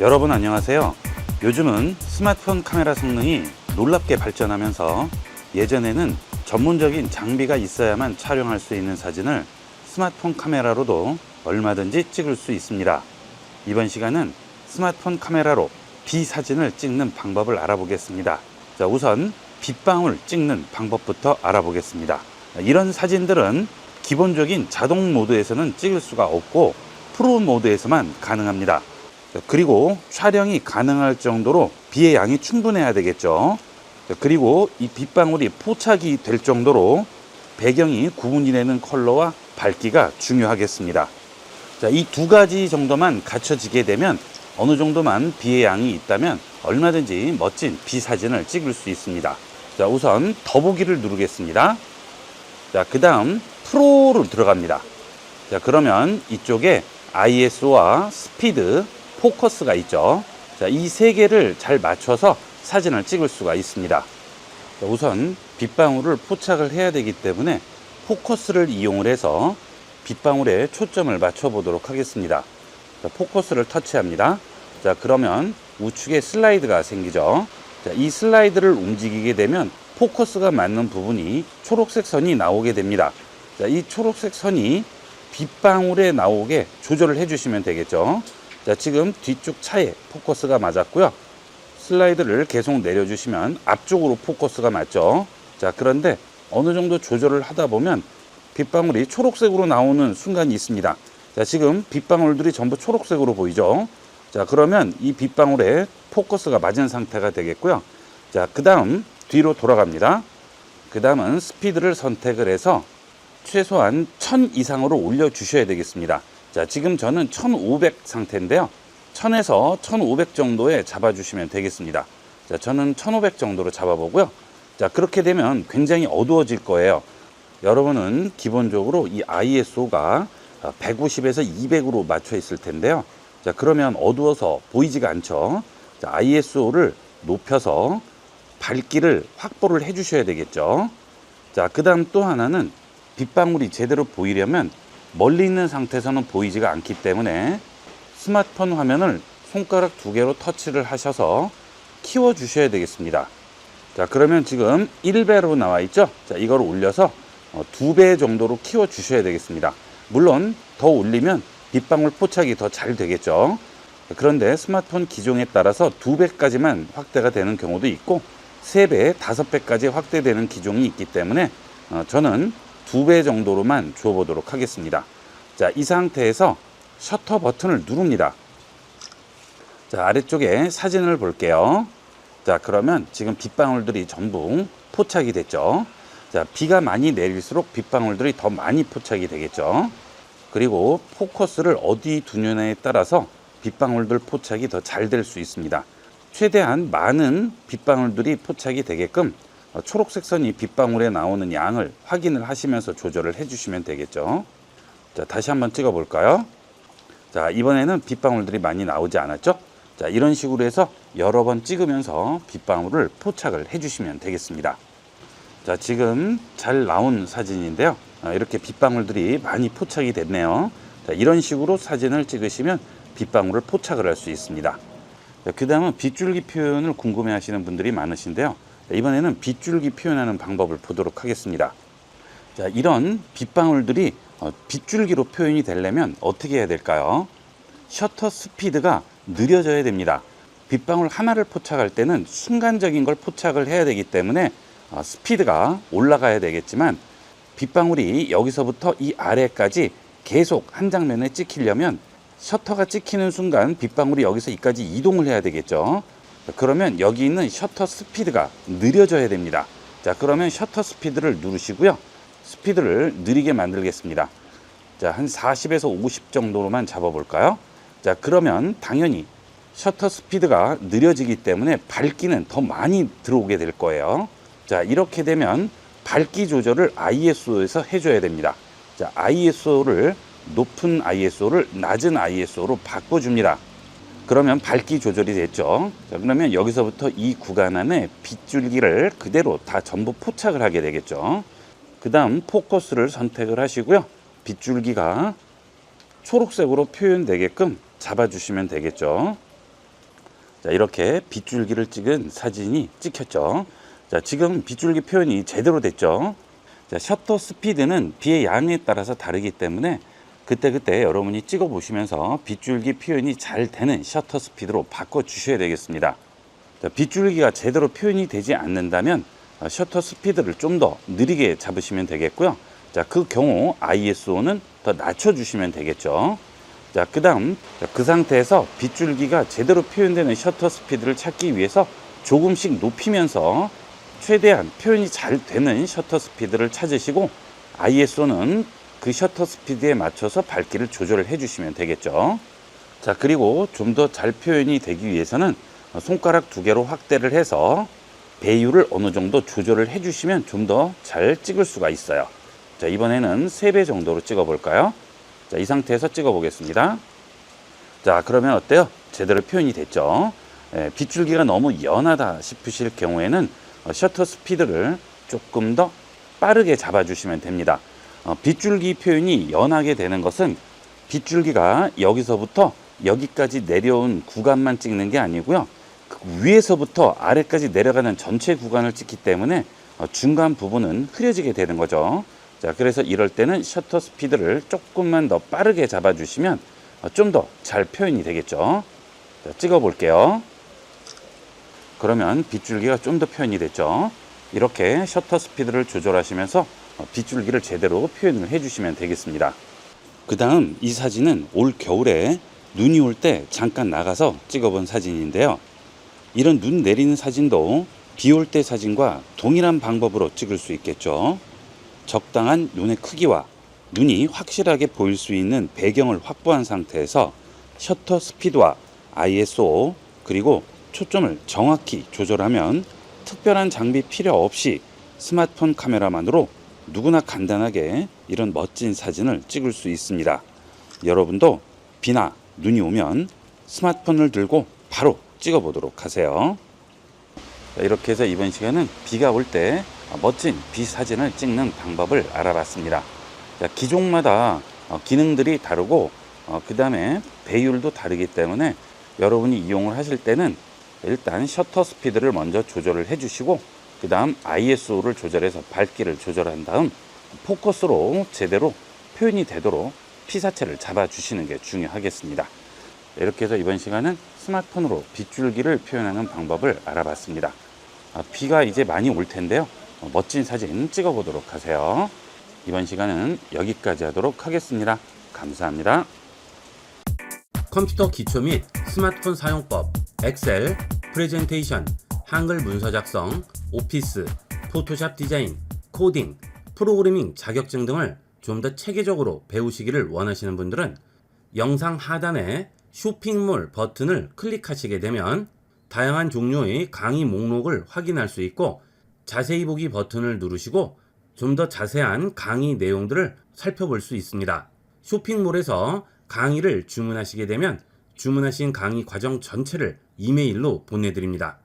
여러분 안녕하세요. 요즘은 스마트폰 카메라 성능이 놀랍게 발전하면서 예전에는 전문적인 장비가 있어야만 촬영할 수 있는 사진을 스마트폰 카메라로도 얼마든지 찍을 수 있습니다. 이번 시간은 스마트폰 카메라로 비 사진을 찍는 방법을 알아보겠습니다. 자, 우선 빗방울 찍는 방법부터 알아보겠습니다. 이런 사진들은 기본적인 자동 모드에서는 찍을 수가 없고 프로 모드에서만 가능합니다. 자, 그리고 촬영이 가능할 정도로 비의 양이 충분해야 되겠죠. 자, 그리고 이 빗방울이 포착이 될 정도로 배경이 구분이 되는 컬러와 밝기가 중요하겠습니다. 자, 이 두 가지 정도만 갖춰지게 되면 어느 정도만 비의 양이 있다면 얼마든지 멋진 비 사진을 찍을 수 있습니다. 자, 우선 더보기를 누르겠습니다. 자, 그 다음 프로로 들어갑니다. 자, 그러면 이쪽에 ISO와 스피드, 포커스가 있죠. 자, 이 세 개를 잘 맞춰서 사진을 찍을 수가 있습니다. 자, 우선 빗방울을 포착을 해야 되기 때문에 포커스를 이용을 해서 빗방울에 초점을 맞춰 보도록 하겠습니다. 자, 포커스를 터치합니다. 자, 그러면 우측에 슬라이드가 생기죠. 자, 이 슬라이드를 움직이게 되면 포커스가 맞는 부분이 초록색 선이 나오게 됩니다. 자, 이 초록색 선이 빗방울에 나오게 조절을 해주시면 되겠죠. 자, 지금 뒤쪽 차에 포커스가 맞았고요. 슬라이드를 계속 내려주시면 앞쪽으로 포커스가 맞죠. 자, 그런데 어느 정도 조절을 하다 보면 빗방울이 초록색으로 나오는 순간이 있습니다. 자, 지금 빗방울들이 전부 초록색으로 보이죠. 자, 그러면 이 빗방울에 포커스가 맞은 상태가 되겠고요. 자, 그 다음 뒤로 돌아갑니다. 그 다음은 스피드를 선택을 해서 최소한 1000 이상으로 올려 주셔야 되겠습니다. 자, 지금 저는 1500 상태인데요. 1000에서 1500 정도에 잡아 주시면 되겠습니다. 자, 저는 1500 정도로 잡아 보고요. 자, 그렇게 되면 굉장히 어두워질 거예요. 여러분은 기본적으로 이 ISO가 150에서 200으로 맞춰 있을 텐데요. 자, 그러면 어두워서 보이지가 않죠. 자, ISO를 높여서 밝기를 확보를 해 주셔야 되겠죠. 자, 그 다음 또 하나는 빗방울이 제대로 보이려면 멀리 있는 상태에서는 보이지가 않기 때문에 스마트폰 화면을 손가락 두 개로 터치를 하셔서 키워 주셔야 되겠습니다. 자, 그러면 지금 1배로 나와 있죠? 자, 이걸 올려서 어, 두배 정도로 키워 주셔야 되겠습니다. 물론 더 올리면 빗방울 포착이 더 잘 되겠죠. 그런데 스마트폰 기종에 따라서 두 배까지만 확대가 되는 경우도 있고 세 배, 다섯 배까지 확대되는 기종이 있기 때문에 어, 저는 두 배 정도로만 주어보도록 하겠습니다. 자, 이 상태에서 셔터 버튼을 누릅니다. 자, 아래쪽에 사진을 볼게요. 자, 그러면 지금 빗방울들이 전부 포착이 됐죠. 자, 비가 많이 내릴수록 빗방울들이 더 많이 포착이 되겠죠. 그리고 포커스를 어디 두느냐에 따라서 빗방울들 포착이 더 잘 될 수 있습니다. 최대한 많은 빗방울들이 포착이 되게끔 어, 초록색 선이 빗방울에 나오는 양을 확인을 하시면서 조절을 해주시면 되겠죠. 자, 다시 한번 찍어 볼까요? 자, 이번에는 빗방울들이 많이 나오지 않았죠? 자, 이런 식으로 해서 여러 번 찍으면서 빗방울을 포착을 해주시면 되겠습니다. 자, 지금 잘 나온 사진인데요. 아, 이렇게 빗방울들이 많이 포착이 됐네요. 자, 이런 식으로 사진을 찍으시면 빗방울을 포착을 할 수 있습니다. 그 다음은 빗줄기 표현을 궁금해 하시는 분들이 많으신데요. 자, 이번에는 빗줄기 표현하는 방법을 보도록 하겠습니다. 자, 이런 빗방울들이 어, 빗줄기로 표현이 되려면 어떻게 해야 될까요? 셔터 스피드가 느려져야 됩니다. 빗방울 하나를 포착할 때는 순간적인 걸 포착을 해야 되기 때문에 어, 스피드가 올라가야 되겠지만 빗방울이 여기서부터 이 아래까지 계속 한 장면에 찍히려면 셔터가 찍히는 순간 빗방울이 여기서 이까지 이동을 해야 되겠죠. 그러면 여기 있는 셔터 스피드가 느려져야 됩니다. 자, 그러면 셔터 스피드를 누르시고요. 스피드를 느리게 만들겠습니다. 자, 한 40에서 50 정도로만 잡아볼까요? 자, 그러면 당연히 셔터 스피드가 느려지기 때문에 밝기는 더 많이 들어오게 될 거예요. 자, 이렇게 되면 밝기 조절을 ISO에서 해줘야 됩니다. 자, ISO를 높은 ISO를 낮은 ISO로 바꿔줍니다. 그러면 밝기 조절이 됐죠. 자, 그러면 여기서부터 이 구간 안에 빗줄기를 그대로 다 전부 포착을 하게 되겠죠. 그 다음 포커스를 선택을 하시고요. 빗줄기가 초록색으로 표현되게끔 잡아주시면 되겠죠. 자, 이렇게 빗줄기를 찍은 사진이 찍혔죠. 자, 지금 빗줄기 표현이 제대로 됐죠. 자, 셔터 스피드는 비의 양에 따라서 다르기 때문에 그때그때 여러분이 찍어 보시면서 빗줄기 표현이 잘 되는 셔터 스피드로 바꿔 주셔야 되겠습니다. 자, 빗줄기가 제대로 표현이 되지 않는다면 어, 셔터 스피드를 좀 더 느리게 잡으시면 되겠고요. 자, 그 경우 ISO는 더 낮춰 주시면 되겠죠. 자, 그 다음 자, 그 상태에서 빗줄기가 제대로 표현되는 셔터 스피드를 찾기 위해서 조금씩 높이면서 최대한 표현이 잘 되는 셔터 스피드를 찾으시고 ISO는 그 셔터 스피드에 맞춰서 밝기를 조절을 해 주시면 되겠죠. 자, 그리고 좀 더 잘 표현이 되기 위해서는 손가락 두 개로 확대를 해서 배율을 어느 정도 조절을 해 주시면 좀 더 잘 찍을 수가 있어요. 자, 이번에는 3배 정도로 찍어 볼까요? 자, 이 상태에서 찍어 보겠습니다. 자, 그러면 어때요? 제대로 표현이 됐죠? 예, 빗줄기가 너무 연하다 싶으실 경우에는 어, 셔터 스피드를 조금 더 빠르게 잡아주시면 됩니다. 어, 빗줄기 표현이 연하게 되는 것은 빗줄기가 여기서부터 여기까지 내려온 구간만 찍는 게 아니고요. 그 위에서부터 아래까지 내려가는 전체 구간을 찍기 때문에 어, 중간 부분은 흐려지게 되는 거죠. 자, 그래서 이럴 때는 셔터 스피드를 조금만 더 빠르게 잡아주시면 어, 좀더 잘 표현이 되겠죠. 자, 찍어 볼게요. 그러면 빗줄기가 좀 더 표현이 됐죠. 이렇게 셔터 스피드를 조절하시면서 어, 빗줄기를 제대로 표현을 해주시면 되겠습니다. 그 다음 이 사진은 올 겨울에 눈이 올 때 잠깐 나가서 찍어본 사진인데요. 이런 눈 내리는 사진도 비 올 때 사진과 동일한 방법으로 찍을 수 있겠죠. 적당한 눈의 크기와 눈이 확실하게 보일 수 있는 배경을 확보한 상태에서 셔터 스피드와 ISO 그리고 초점을 정확히 조절하면 특별한 장비 필요 없이 스마트폰 카메라만으로 누구나 간단하게 이런 멋진 사진을 찍을 수 있습니다. 여러분도 비나 눈이 오면 스마트폰을 들고 바로 찍어 보도록 하세요. 자, 이렇게 해서 이번 시간은 비가 올 때 멋진 비 사진을 찍는 방법을 알아봤습니다. 자, 기종마다 어, 기능들이 다르고 그 다음에 배율도 다르기 때문에 여러분이 이용을 하실 때는 일단 셔터 스피드를 먼저 조절을 해주시고 그 다음 ISO를 조절해서 밝기를 조절한 다음 포커스로 제대로 표현이 되도록 피사체를 잡아주시는 게 중요하겠습니다. 이렇게 해서 이번 시간은 스마트폰으로 빗줄기를 표현하는 방법을 알아봤습니다. 아, 비가 이제 많이 올 텐데요. 어, 멋진 사진 찍어 보도록 하세요. 이번 시간은 여기까지 하도록 하겠습니다. 감사합니다. 컴퓨터 기초 및 스마트폰 사용법, 엑셀, 프레젠테이션, 한글 문서 작성, 오피스, 포토샵 디자인, 코딩, 프로그래밍 자격증 등을 좀 더 체계적으로 배우시기를 원하시는 분들은 영상 하단에 쇼핑몰 버튼을 클릭하시게 되면 다양한 종류의 강의 목록을 확인할 수 있고 자세히 보기 버튼을 누르시고 좀 더 자세한 강의 내용들을 살펴볼 수 있습니다. 쇼핑몰에서 강의를 주문하시게 되면 주문하신 강의 과정 전체를 이메일로 보내드립니다.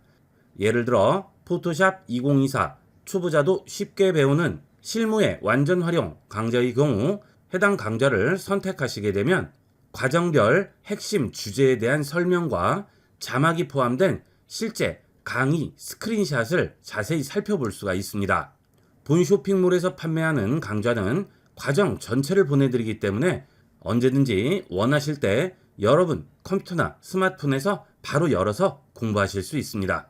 예를 들어 포토샵 2024 초보자도 쉽게 배우는 실무의 완전 활용 강좌의 경우 해당 강좌를 선택하시게 되면 과정별 핵심 주제에 대한 설명과 자막이 포함된 실제 강의 스크린샷을 자세히 살펴볼 수가 있습니다. 본 쇼핑몰에서 판매하는 강좌는 과정 전체를 보내드리기 때문에 언제든지 원하실 때 여러분 컴퓨터나 스마트폰에서 바로 열어서 공부하실 수 있습니다.